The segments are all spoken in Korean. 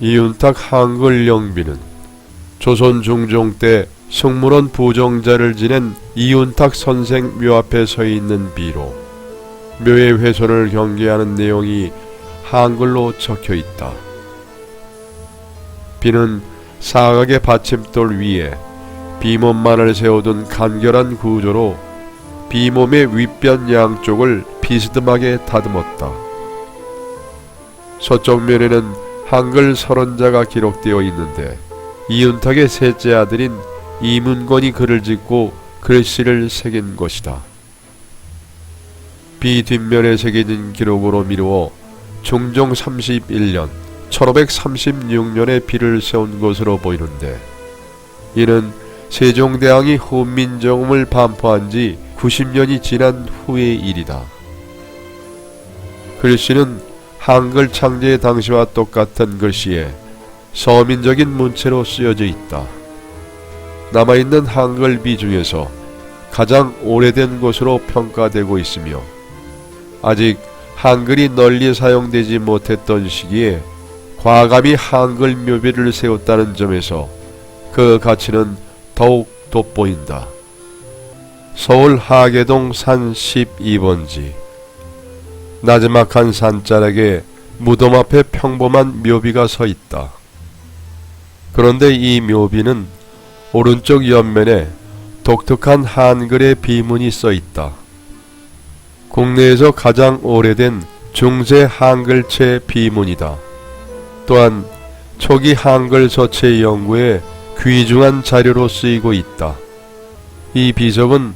이윤탁 한글 영비는 조선 중종 때 승무원 부정자를 지낸 이윤탁 선생 묘 앞에 서 있는 비로 묘의 훼손을 경계하는 내용이 한글로 적혀 있다. 비는 사각의 받침돌 위에 비몸만을 세워둔 간결한 구조로 비몸의 윗변 양쪽을 비스듬하게 다듬었다. 서쪽 면에는 한글 서론자가 기록되어 있는데 이윤탁의 셋째 아들인 이문건이 글을 짓고 글씨를 새긴 것이다. 비 뒷면에 새겨진 기록으로 미루어 중종 31년 1536년에 비를 세운 것으로 보이는데 이는 세종대왕이 훈민정음을 반포한 지 90년이 지난 후의 일이다. 글씨는 한글 창제 당시와 똑같은 글씨에 서민적인 문체로 쓰여져 있다. 남아있는 한글비 중에서 가장 오래된 것으로 평가되고 있으며 아직 한글이 널리 사용되지 못했던 시기에 과감히 한글 묘비를 세웠다는 점에서 그 가치는 더욱 돋보인다. 서울 하계동 산 12번지 나지막한 산자락에 무덤 앞에 평범한 묘비가 서 있다. 그런데 이 묘비는 오른쪽 옆면에 독특한 한글의 비문이 써 있다. 국내에서 가장 오래된 중세 한글체 비문이다. 또한 초기 한글 서체 연구에 귀중한 자료로 쓰이고 있다. 이 비석은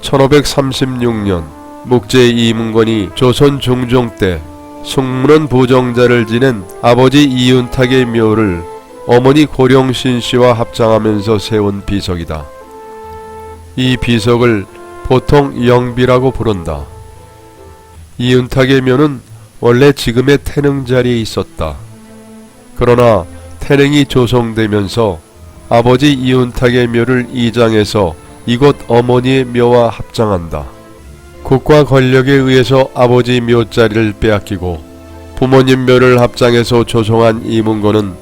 1536년 묵제 이문건이 조선 중종 때 승문원 부정자를 지낸 아버지 이윤탁의 묘를 어머니 고령신 씨와 합장하면서 세운 비석이다. 이 비석을 보통 영비라고 부른다. 이윤탁의 묘는 원래 지금의 태릉 자리에 있었다. 그러나 태릉이 조성되면서 아버지 이윤탁의 묘를 이장해서 이곳 어머니의 묘와 합장한다. 국가 권력에 의해서 아버지 묘자리를 빼앗기고 부모님 묘를 합장해서 조성한 이문고는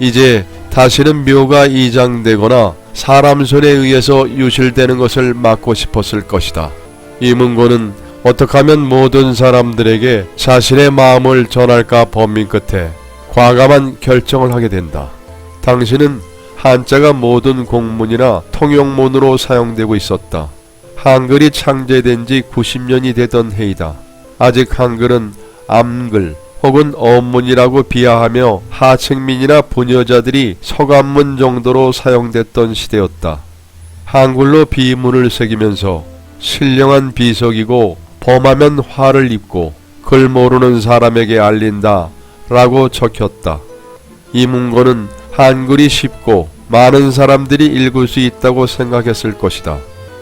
이제 다시는 묘가 이장되거나 사람 손에 의해서 유실되는 것을 막고 싶었을 것이다. 이문고는 어떻게 하면 모든 사람들에게 자신의 마음을 전할까 범민 끝에 과감한 결정을 하게 된다. 당신은 한자가 모든 공문이나 통용문으로 사용되고 있었다. 한글이 창제된 지 90년이 되던 해이다. 아직 한글은 암글 혹은 어문이라고 비하하며 하층민이나 부녀자들이 서간문 정도로 사용됐던 시대였다. 한글로 비문을 새기면서 신령한 비석이고 범하면 화를 입고 글 모르는 사람에게 알린다 라고 적혔다. 이 문건은 한글이 쉽고 많은 사람들이 읽을 수 있다고 생각했을 것이다.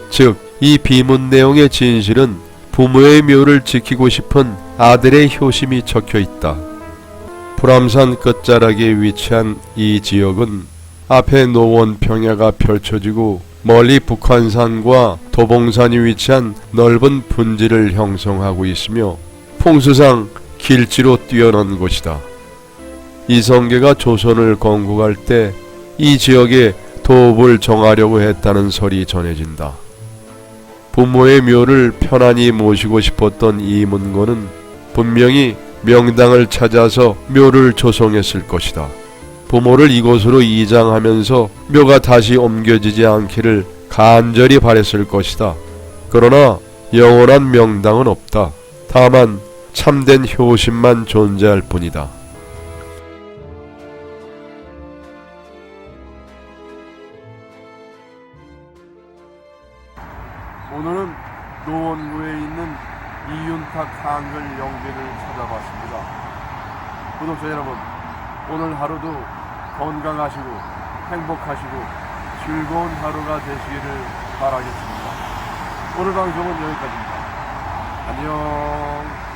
즉, 이 비문 내용의 진실은 부모의 묘를 지키고 싶은 아들의 효심이 적혀 있다. 불암산 끝자락에 위치한 이 지역은 앞에 노원 평야가 펼쳐지고 멀리 북한산과 도봉산이 위치한 넓은 분지를 형성하고 있으며 풍수상 길지로 뛰어난 곳이다. 이성계가 조선을 건국할 때 이 지역에 도읍을 정하려고 했다는 설이 전해진다. 부모의 묘를 편안히 모시고 싶었던 이문고는 분명히 명당을 찾아서 묘를 조성했을 것이다. 부모를 이곳으로 이장하면서 묘가 다시 옮겨지지 않기를 간절히 바랬을 것이다. 그러나 영원한 명당은 없다. 다만 참된 효심만 존재할 뿐이다. 오늘은 노원구에 있는 이윤탁 한글 영비를 찾아봤습니다. 구독자 여러분, 오늘 하루도 건강하시고 행복하시고 즐거운 하루가 되시기를 바라겠습니다. 오늘 방송은 여기까지입니다. 안녕.